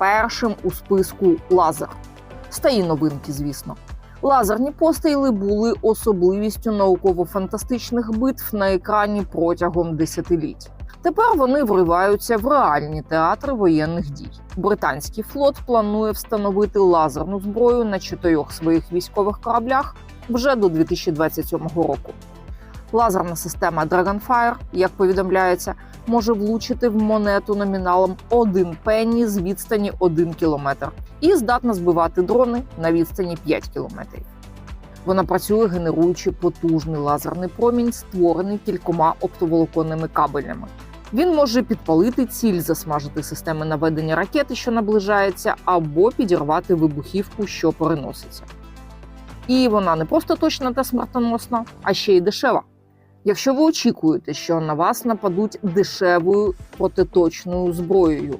першим у списку лазер. Стаї новинки, звісно. Лазерні постріли були особливістю науково-фантастичних битв на екрані протягом десятиліть. Тепер вони вриваються в реальні театри воєнних дій. Британський флот планує встановити лазерну зброю на чотирьох своїх військових кораблях вже до 2027 року. Лазерна система Dragonfire, як повідомляється, може влучити в монету номіналом 1 пенні з відстані 1 кілометр і здатна збивати дрони на відстані 5 кілометрів. Вона працює, генеруючи потужний лазерний промінь, створений кількома оптоволоконними кабелями. Він може підпалити ціль, засмажити системи наведення ракети, що наближається, або підірвати вибухівку, що переноситься. І вона не просто точна та смертоносна, а ще й дешева. Якщо ви очікуєте, що на вас нападуть дешевою протиточною зброєю,